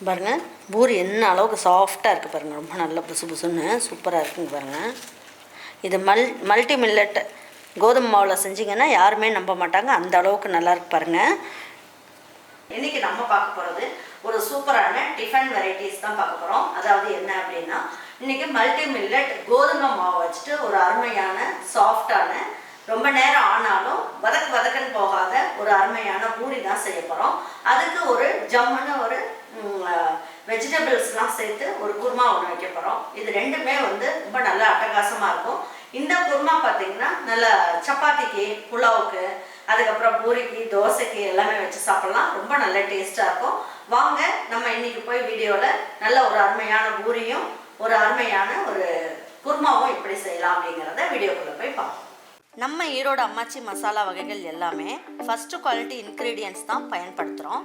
பாருங்கள் பூரி என்ன அளவுக்கு சாஃப்டாக இருக்குது பாருங்கள் ரொம்ப நல்ல புசு புசுன்னு சூப்பராக இருக்குங்க பாருங்கள் இது மல் மல்டி மில்லட் கோதுமை மாவில் செஞ்சிங்கன்னா யாருமே நம்ப மாட்டாங்க. அந்த அளவுக்கு நல்லா இருக்கு பாருங்கள் இன்னைக்கு நம்ம பார்க்க போகிறது ஒரு சூப்பரான டிஃபன் வெரைட்டிஸ் தான் பார்க்க போகிறோம் அதாவது என்ன அப்படின்னா இன்னைக்கு மல்டி மில்லட் கோதுமை மாவு வச்சுட்டு ஒரு அருமையான சாஃப்டான ரொம்ப நேரம் ஆனாலும் வதக்கு வதக்குன்னு போகாத ஒரு அருமையான பூரி தான் செய்ய போகிறோம் அதுக்கு ஒரு ஜம்முன்னு ஒரு வெஜிடபிள்ஸ்லாம் சேர்த்து ஒரு குருமா ஒன்று வைக்க போகிறோம் இது ரெண்டுமே வந்து ரொம்ப நல்ல அட்டகாசமாக இருக்கும். இந்த குருமா பார்த்தீங்கன்னா நல்ல சப்பாத்திக்கு புலாவுக்கு அதுக்கப்புறம் பூரிக்கு தோசைக்கு எல்லாமே வச்சு சாப்பிட்லாம். ரொம்ப நல்ல டேஸ்ட்டாக இருக்கும். வாங்க நம்ம இன்னைக்கு போய் வீடியோவில் நல்ல ஒரு அருமையான பூரியும் ஒரு அருமையான ஒரு குருமாவும் இப்படி செய்யலாம் அப்படிங்கிறத வீடியோக்குள்ளே போய் பார்ப்போம். நம்ம ஈரோடு அம்மாச்சி மசாலா வகைகள் எல்லாமே ஃபஸ்ட்டு குவாலிட்டி இன்க்ரீடியன்ஸ் தான் பயன்படுத்துகிறோம்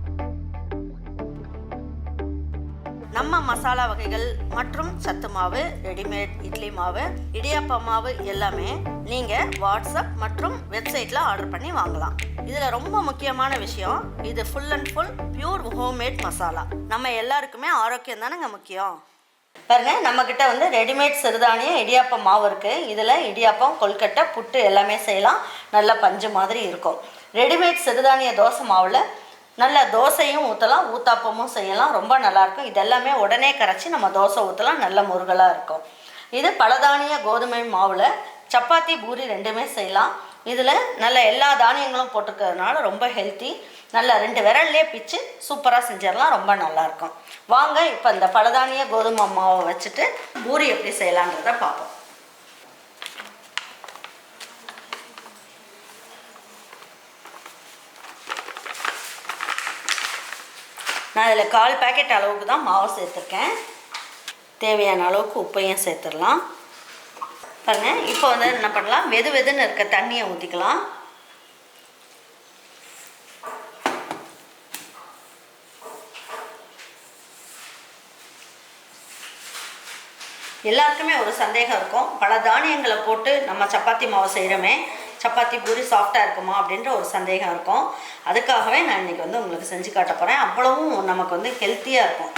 நம்ம மசாலா வகைகள் மற்றும் சத்து மாவு ரெடிமேட் இட்லி மாவு இடியாப்ப மாவு எல்லாமே நீங்கள் வாட்ஸ்அப் மற்றும் வெப்சைட்டில் ஆர்டர் பண்ணி வாங்கலாம். இதில் ரொம்ப முக்கியமான விஷயம் இது full and full pure homemade masala. நம்ம எல்லாருக்குமே ஆரோக்கியம் தானேங்க முக்கியம்? பாருங்க நம்மக்கிட்ட வந்து ரெடிமேட் சிறுதானியம் இடியாப்பம் மாவு இருக்குது இதில் இடியாப்பம் கொல்கட்டை புட்டு எல்லாமே செய்யலாம். நல்ல பஞ்சு மாதிரி இருக்கும். ரெடிமேட் சிறுதானிய தோசை மாவில் நல்ல தோசையும் ஊற்றலாம் ஊத்தாப்பமும் செய்யலாம். ரொம்ப நல்லாயிருக்கும். இதெல்லாமே உடனே கரைச்சி நம்ம தோசை ஊற்றலாம் நல்ல முருகலாக இருக்கும். இது பலதானிய கோதுமை மாவில் சப்பாத்தி பூரி ரெண்டுமே செய்யலாம். இதில் நல்ல எல்லா தானியங்களும் போட்டிருக்கிறதுனால ரொம்ப ஹெல்த்தி நல்லா ரெண்டு விரல்லே பிச்சு சூப்பராக செஞ்சிடலாம். ரொம்ப நல்லாயிருக்கும். வாங்க இப்போ இந்த பலதானிய கோதுமை மாவை வச்சுட்டு பூரி எப்படி செய்யலான்றதை பார்ப்போம். நான் இதில் கால் பேக்கெட் அளவுக்கு தான் மாவு சேர்த்துருக்கேன். தேவையான அளவுக்கு உப்பையும் சேர்த்துடலாம். பாருங்கள் இப்போ வந்து என்ன பண்ணலாம்? வெது வெதுன்னு இருக்க தண்ணியை ஊற்றிக்கலாம் எல்லாருக்குமே ஒரு சந்தேகம் இருக்கும். பல தானியங்களை போட்டு நம்ம சப்பாத்தி மாவு செய்கிறோமே சப்பாத்தி பூரி சாஃப்டாக இருக்குமா அப்படின்ற ஒரு சந்தேகம் இருக்கும். அதுக்காகவே நான் இன்றைக்கி வந்து உங்களுக்கு செஞ்சு காட்ட போகிறேன் அவ்வளவும் நமக்கு வந்து ஹெல்த்தியாக இருக்கும்.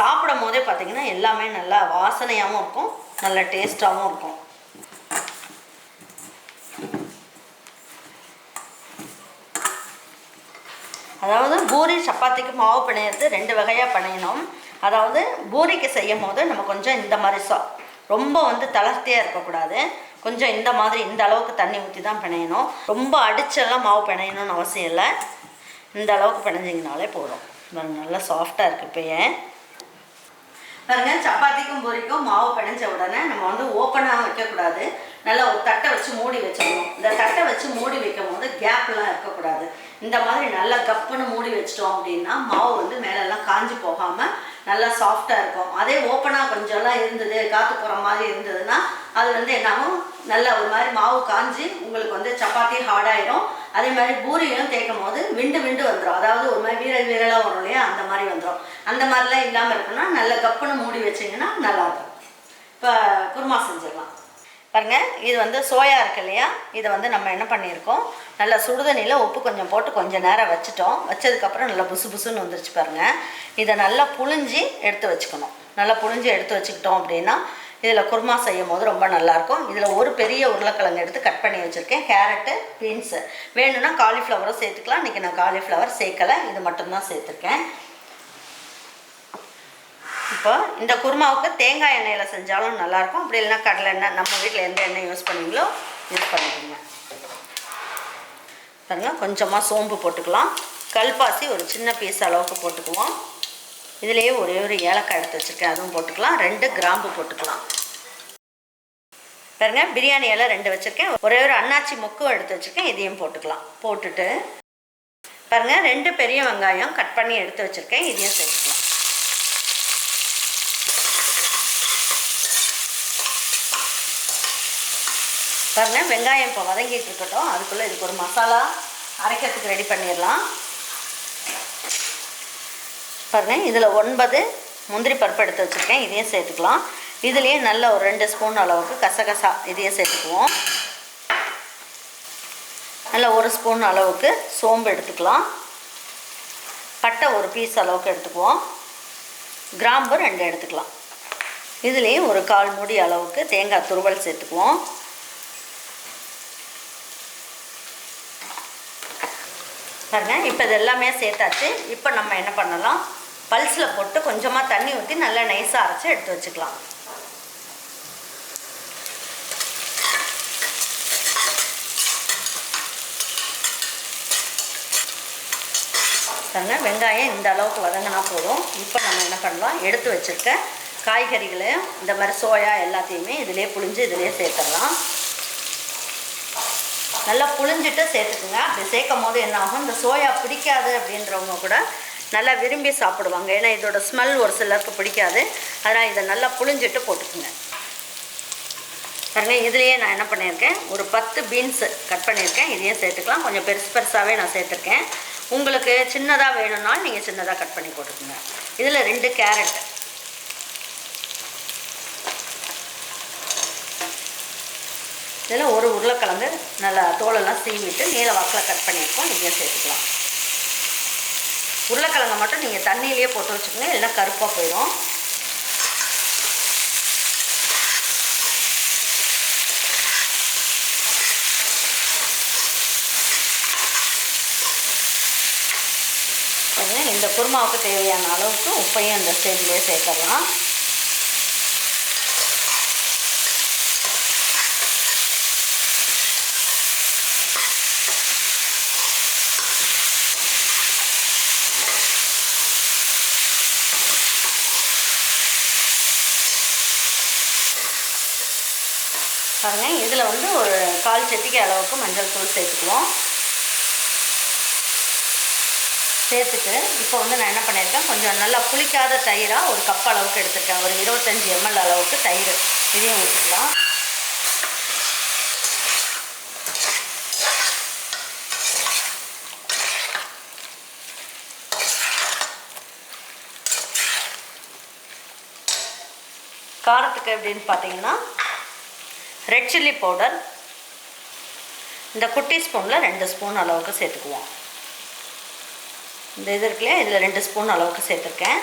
சாப்பிடும் போதே பார்த்திங்கன்னா எல்லாமே நல்லா வாசனையாகவும் இருக்கும். நல்ல டேஸ்ட்டாகவும் இருக்கும். அதாவது பூரி சப்பாத்திக்கு மாவு பிணையிறது ரெண்டு வகையாக பிணையணும். அதாவது பூரிக்கு செய்யும் போது நம்ம கொஞ்சம் இந்த மாதிரி சா ரொம்ப வந்து தளர்த்தியாக இருக்கக்கூடாது. கொஞ்சம் இந்த மாதிரி இந்த அளவுக்கு தண்ணி ஊற்றி தான் பிணையணும். ரொம்ப அடிச்செல்லாம் மாவு பிணையணும்னு அவசியம் இல்லை. இந்த அளவுக்கு பிணைஞ்சிங்கனாலே போதும். பாருங்க, நல்லா சாஃப்டாக இருக்குது இப்போயே பாருங்க சப்பாத்திக்கும் பொரிக்கும் மாவு பிணைஞ்ச உடனே நம்ம வந்து ஓப்பனாக வைக்கக்கூடாது. நல்லா ஒரு தட்டை வச்சு மூடி வச்சிடணும். இந்த தட்டை வச்சு மூடி வைக்கும் போது கேப்லாம் இருக்கக்கூடாது. இந்த மாதிரி நல்லா கப்புன்னு மூடி வச்சிட்டோம் அப்படின்னா மாவு வந்து மேலெல்லாம் காஞ்சி போகாமல் நல்லா சாஃப்டாக இருக்கும். அதே ஓப்பனாக கொஞ்சம்லாம் இருந்தது காற்று போகிற மாதிரி இருந்ததுன்னா அது வந்து என்னாகும் நல்ல ஒரு மாதிரி மாவு காஞ்சி உங்களுக்கு வந்து சப்பாத்தி ஹார்டாயிரும் அதே மாதிரி பூரியும் தேய்க்கும் போது விண்டு விண்டு வந்துடும் அதாவது ஒரு மாதிரி வீரல் வீரலாக வரும் இல்லையா? அந்த மாதிரி வந்துடும் அந்த மாதிரிலாம் இல்லாமல் இருக்குன்னா நல்ல கப்புன்னு மூடி வச்சிங்கன்னா நல்லாயிருக்கும். இப்போ குருமா செஞ்சிடலாம். பாருங்க இது வந்து சோயா இருக்கு இல்லையா? இதை வந்து நம்ம என்ன பண்ணியிருக்கோம்? நல்லா சுடுதண்ணியில் உப்பு கொஞ்சம் போட்டு கொஞ்சம் நேரம் வச்சுட்டோம். வச்சதுக்கப்புறம் நல்லா புசு புசுன்னு வந்துருச்சு பாருங்கள் இதை நல்லா புழிஞ்சி எடுத்து வச்சுக்கணும். நல்லா புழிஞ்சி எடுத்து வச்சுக்கிட்டோம் அப்படின்னா இதில் குருமா செய்யும் போது ரொம்ப நல்லாயிருக்கும். இதில் ஒரு பெரிய உருளைக்கிழங்கு எடுத்து கட் பண்ணி வச்சுருக்கேன். Carrot beans. வேணும்னா காலிஃப்ளவரும் சேர்த்துக்கலாம். இன்றைக்கி நான் காலிஃப்ளவர் சேர்க்கலை. இது மட்டும்தான் சேர்த்துருக்கேன். இப்போ இந்த குருமாவுக்கு தேங்காய் எண்ணெயில் செஞ்சாலும் நல்லாயிருக்கும். அப்படி இல்லைன்னா கடலை எண்ணெய் நம்ம வீட்டில் எந்த எண்ணெய் யூஸ் பண்ணுவீங்களோ யூஸ் பண்ணிக்கோங்க. பாருங்கள் கொஞ்சமாக சோம்பு போட்டுக்கலாம். கல்பாசி ஒரு சின்ன பீஸ் அளவுக்கு போட்டுக்குவோம். இதுலேயே ஒரே ஒரு ஏலக்காய் எடுத்து வச்சுருக்கேன். அதுவும் போட்டுக்கலாம். ரெண்டு கிராம்பு போட்டுக்கலாம். பாருங்க பிரியாணி இலை ரெண்டு வச்சுருக்கேன். ஒரே ஒரு அன்னாச்சி முக்கும் எடுத்து வச்சுருக்கேன். இதையும் போட்டுக்கலாம். போட்டுட்டு பாருங்க ரெண்டு பெரிய வெங்காயம் கட் பண்ணி எடுத்து வச்சுருக்கேன். இதையும் சேர்த்துக்கலாம். பாருங்க வெங்காயம் இப்போ வதங்கிட்டு இருக்கட்டும். அதுக்குள்ளே இதுக்கு ஒரு மசாலா அரைக்கிறதுக்கு ரெடி பண்ணிடலாம். பாருங்கள் இதில் ஒன்பது முந்திரி பருப்பு எடுத்து வச்சுருக்கேன் இதையும் சேர்த்துக்கலாம். இதுலேயே நல்ல ஒரு ரெண்டு ஸ்பூன் அளவுக்கு கசகசா இதையும் சேர்த்துக்குவோம். நல்ல ஒரு ஸ்பூன் அளவுக்கு சோம்பு எடுத்துக்கலாம். பட்டை ஒரு பீஸ் அளவுக்கு எடுத்துக்குவோம். கிராம்பு ரெண்டு எடுத்துக்கலாம். இதுலேயும் ஒரு கால் மூடி அளவுக்கு தேங்காய் துருவல் சேர்த்துக்குவோம். பாருங்கள் இப்போ இது எல்லாமே சேர்த்தாச்சு. இப்போ நம்ம என்ன பண்ணலாம்? பல்ஸில் போட்டு கொஞ்சமாக தண்ணி ஊற்றி நல்லா நைஸாக அரைச்சி எடுத்து வச்சுக்கலாம். பாருங்க வெங்காயம் இந்த அளவுக்கு வதங்கினா போதும். இப்போ நம்ம என்ன பண்ணலாம்? எடுத்து வச்சுருக்க காய்கறிகளையும் இந்த மாதிரி சோயா எல்லாத்தையுமே இதிலே புழிஞ்சு இதிலே சேர்த்துடலாம். நல்லா புழிஞ்சிட்டு சேர்த்துக்குங்க. அப்படி சேர்க்கும் போது என்ன ஆகும்? இந்த சோயா பிடிக்காது அப்படின்றவங்க கூட நல்லா விரும்பி சாப்பிடுவாங்க. ஏன்னா இதோட ஸ்மெல் ஒரு சிலருக்கு பிடிக்காது. அதனால் இதை நல்லா புழிஞ்சிட்டு போட்டுக்குங்க. பாருங்க இதுலேயே நான் என்ன பண்ணியிருக்கேன்? ஒரு பத்து பீன்ஸு கட் பண்ணியிருக்கேன். இதையும் சேர்த்துக்கலாம். கொஞ்சம் பெருசு பெருசாகவே நான் சேர்த்துருக்கேன். உங்களுக்கு சின்னதாக வேணும்னாலும் நீங்கள் சின்னதாக கட் பண்ணி போட்டுக்கோங்க. இதில் ரெண்டு கேரட் இதில் ஒரு உருளைக்கிழங்கு நல்லா தோலெல்லாம் சீவிட்டு நீல வாக்கில் கட் பண்ணியிருக்கோம். இதையும் சேர்த்துக்கலாம். உருளைக்கிழங்கை மட்டும் நீங்கள் தண்ணியிலேயே போட்டு வச்சுக்கோங்க இல்லைன்னா கருப்பாக போயிடும். இந்த குருமாவுக்கு தேவையான அளவுக்கு உப்பையும் இந்த ஸ்டேஜ்லேயே சேர்த்துடலாம். பாருங்க. இதில் வந்து ஒரு கால் செட்டிக்கு அளவுக்கு மஞ்சள் தூள் சேர்த்துக்குவோம். சேர்த்துட்டு இப்போ வந்து நான் என்ன பண்ணியிருக்கேன்? கொஞ்சம் நல்லா புளிக்காத தயிராக ஒரு கப் அளவுக்கு எடுத்துருக்கேன். ஒரு இருபத்தஞ்சி எம்எல் அளவுக்கு தயிர். இதையும் ஊற்றிக்கலாம் காரத்துக்கு எப்படின்னு பார்த்தீங்கன்னா ரெட் சில்லி பவுடர் இந்த குட்டி ஸ்பூனில் ரெண்டு ஸ்பூன் அளவுக்கு சேர்த்துக்குவோம். இந்த இது இருக்குல்லையா? இதில் ரெண்டு ஸ்பூன் அளவுக்கு சேர்த்துருக்கேன்.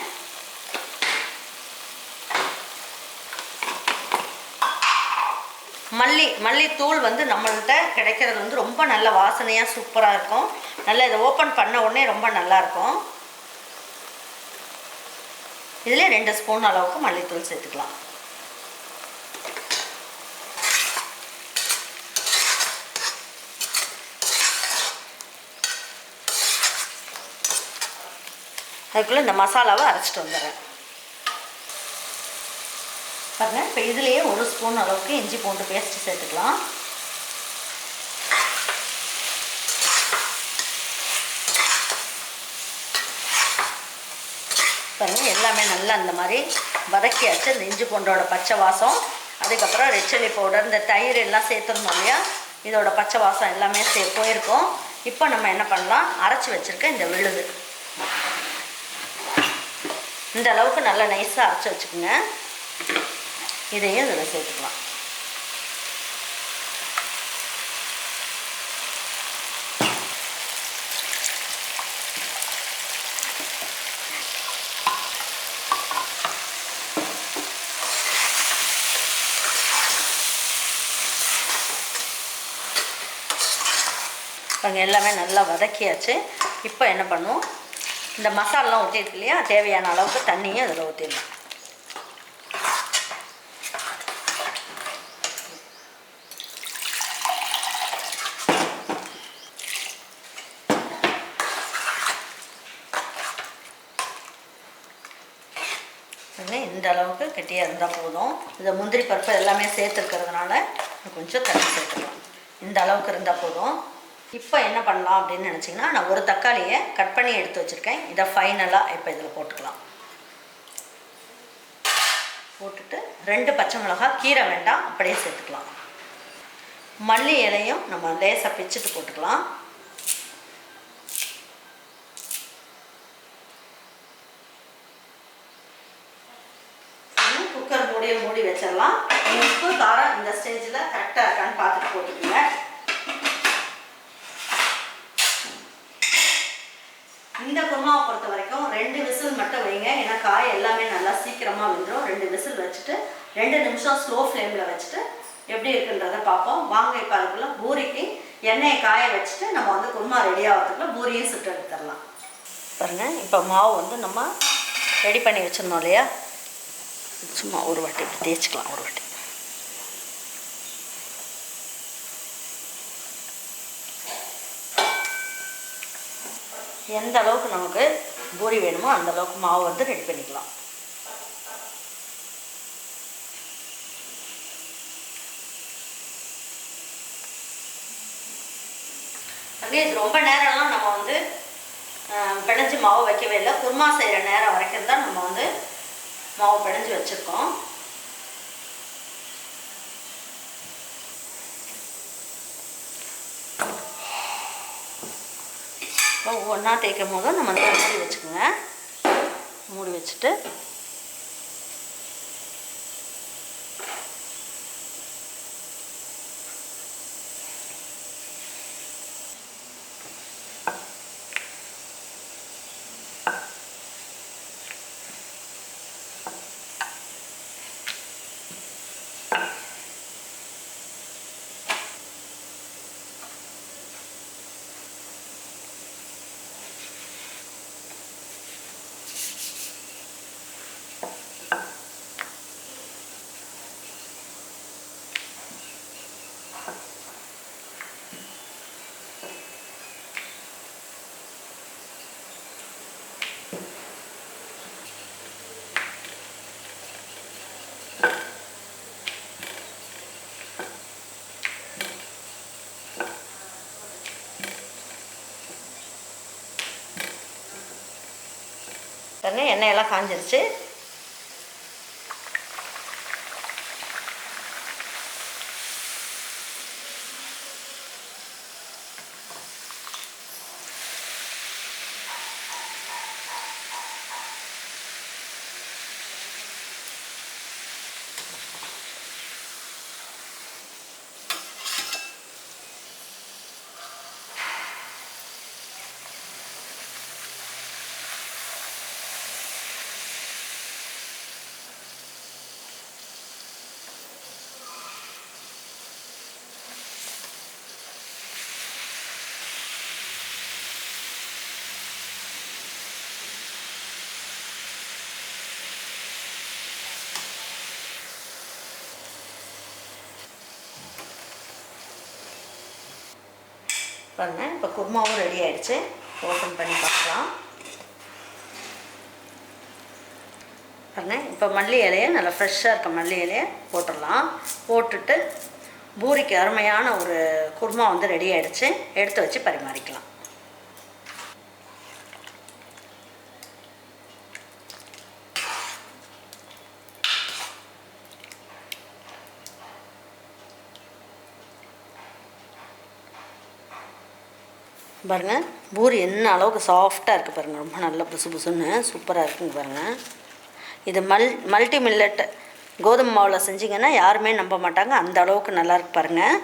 மல்லி மல்லித்தூள் வந்து நம்மள்கிட்ட கிடைக்கிறது வந்து ரொம்ப நல்ல வாசனையாக சூப்பராக இருக்கும். நல்லா இதை ஓப்பன் பண்ண உடனே ரொம்ப நல்லாயிருக்கும் இதில் ரெண்டு ஸ்பூன் அளவுக்கு மல்லித்தூள் சேர்த்துக்கலாம். அதுக்குள்ளே இந்த மசாலாவை அரைச்சிட்டு வந்துடுறேன். பாருங்க இப்போ இதுலேயே ஒரு ஸ்பூன் அளவுக்கு இஞ்சி பூண்டு பேஸ்ட் சேர்த்துக்கலாம். பாருங்க எல்லாமே நல்லா இந்த மாதிரி வதக்கியாச்சு இந்த இஞ்சி பூண்டோட பச்சை வாசம் அதுக்கப்புறம் ரெட் சில்லி பவுடர் இந்த தயிர் எல்லாம் சேர்த்துருந்தோம் இல்லையா? இதோட பச்சை வாசம் எல்லாமே சே போயிருக்கோம். இப்போ நம்ம என்ன பண்ணலாம்? அரைச்சி வச்சுருக்க இந்த விழுது. இந்த அளவுக்கு நல்லா நைஸாக அரைச்சி வச்சுக்கோங்க. இதையும் இதில் சேர்த்துக்கலாம். பாருங்க எல்லாமே நல்லா வதக்கியாச்சு. இப்போ என்ன பண்ணுவோம்? இந்த மசாலாலாம் ஊற்றிருக்கு இல்லையா? தேவையான அளவுக்கு தண்ணியும் அதில் ஊற்றிடலாம் இந்த அளவுக்கு கெட்டியாக இருந்தால் போதும். இந்த முந்திரி பருப்பு எல்லாமே சேர்த்துருக்கிறதுனால கொஞ்சம் தண்ணி சேர்த்துக்கலாம். இந்த அளவுக்கு இருந்தால் போதும். இப்போ என்ன பண்ணலாம் அப்படின்னு நினச்சிங்கன்னா நான் ஒரு தக்காளியை கட் பண்ணி எடுத்து வச்சுருக்கேன். இதை ஃபைனலாக இப்போ இதில் போட்டுக்கலாம். போட்டுட்டு ரெண்டு பச்சை மிளகாய் கீரை வேண்டாம் அப்படியே சேர்த்துக்கலாம். மல்லி இலையும் நம்ம லேசாக பிச்சுட்டு போட்டுக்கலாம். குக்கர் மூடியை மூடி வச்சிடலாம். உப்பு காரம் இந்த ஸ்டேஜில் கரெக்டாக இருக்கான்னு பார்த்துட்டு போட்டுக்கோங்க. இந்த குருமாவை பொறுத்த வரைக்கும் ரெண்டு விசில் மட்டும் வைங்க. ஏன்னா காய் எல்லாமே நல்லா சீக்கிரமாக வந்துடும் ரெண்டு விசில் வச்சுட்டு ரெண்டு நிமிஷம் ஸ்லோ ஃப்ளேமில் வச்சுட்டு எப்படி இருக்குன்றதை பார்ப்போம். வாங்க இப்போ அதுக்குள்ள பூரிக்கு எண்ணெயை காய வச்சுட்டு நம்ம வந்து குருமா ரெடி ஆகிறதுக்குள்ள பூரியும் சுட்டு எடுத்துடலாம். பாருங்க இப்போ மாவு வந்து நம்ம ரெடி பண்ணி வச்சிருந்தோம் இல்லையா? சும்மா ஒரு வாட்டி தேய்ச்சிக்கலாம் ஒரு வாட்டி. எந்த அளவுக்கு நமக்கு பூரி வேணுமோ அந்த அளவுக்கு மாவு வந்து ரெடி பண்ணிக்கலாம். அப்படியே ரொம்ப நேரம்லாம் நம்ம வந்து ஆஹ், பிணைஞ்சு மாவு வைக்கவே இல்லை. குருமா செய்கிற நேரம் வரைக்கும் தான் நம்ம வந்து மாவு பிணைஞ்சு வச்சுருக்கோம். ஒவ்வொன்றா தேய்க்கும் போதும் நம்ம வந்து மூடி வச்சுக்கோங்க. மூடி வச்சுட்டு பாருங்க எண்ணெயெல்லாம் காஞ்சிருச்சு. பாருங்க. இப்போ குருமாவும் ரெடி ஆயிடுச்சு. ஓப்பன் பண்ணி பார்க்கலாம். பாருங்க. இப்போ மல்லி இலையை நல்லா ஃப்ரெஷ்ஷாக இருக்க மல்லி இலையை போட்டுடலாம். போட்டுட்டு பூரிக்கு அருமையான ஒரு குருமா வந்து ரெடி ஆகிடுச்சு எடுத்து வச்சு பரிமாறிக்கலாம். பாருங்கள் பூரி என்ன அளவுக்கு சாஃப்டாக இருக்குது பாருங்கள் ரொம்ப நல்லா புசு புசுன்னு சூப்பராக இருக்குங்க பாருங்கள் இது மல் மல்டி மில்லட் கோதுமை மாவில் செஞ்சிங்கன்னா யாருமே நம்ப மாட்டாங்க. அந்த அளவுக்கு நல்லாயிருக்கு பாருங்கள்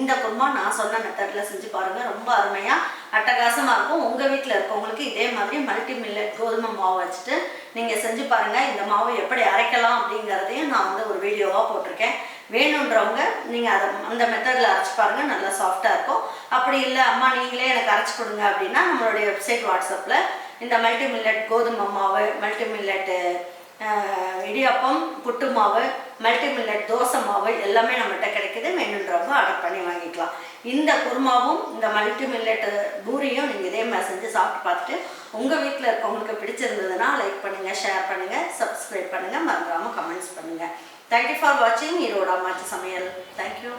இந்த குருமா நான் சொன்ன மெத்தடில் செஞ்சு பாருங்கள் ரொம்ப அருமையாக அட்டகாசமாக இருக்கும். உங்கள் வீட்டில் இருக்கவங்களுக்கு இதே மாதிரி மல்டி மில்லட் கோதுமை மாவு வச்சுட்டு நீங்கள் செஞ்சு பாருங்கள் இந்த மாவு எப்படி அரைக்கலாம் அப்படிங்கிறதையும் நான் வந்து ஒரு வீடியோவாக போட்டிருக்கேன். வேணுன்றவங்க நீங்கள் அதை அந்த மெத்தடில் அரைச்சி பாருங்கள் நல்லா சாஃப்டாக இருக்கும். அப்படி இல்லை அம்மா நீங்களே எனக்கு அரைச்சி கொடுங்க அப்படின்னா நம்மளுடைய வெப்சைட் வாட்ஸ்அப்பில் இந்த மல்டி மில்லட் கோதுமை மாவு மல்டி மில்லட்டு இடியாப்பம் புட்டு மாவு மல்டி மில்லட் தோசை மாவு எல்லாமே நம்மகிட்ட கிடைக்குது. வேணுன்றவங்க ஆர்டர் பண்ணி வாங்கிக்கலாம். இந்த குருமாவும் இந்த மல்டி மில்லட் பூரியும் நீங்கள் இதே மாதிரி செஞ்சு சாப்பிட்டு பார்த்துட்டு உங்கள் வீட்டில் இருக்கவங்களுக்கு பிடிச்சிருந்ததுன்னா லைக் பண்ணுங்கள் ஷேர் பண்ணுங்கள் சப்ஸ்கிரைப் பண்ணுங்கள் மறந்துடாமல் கமெண்ட்ஸ் பண்ணுங்கள் தேங்க்யூ ஃபார் வாட்சிங் ஈரோட அம்மாச்சி சமையல் தேங்க்யூ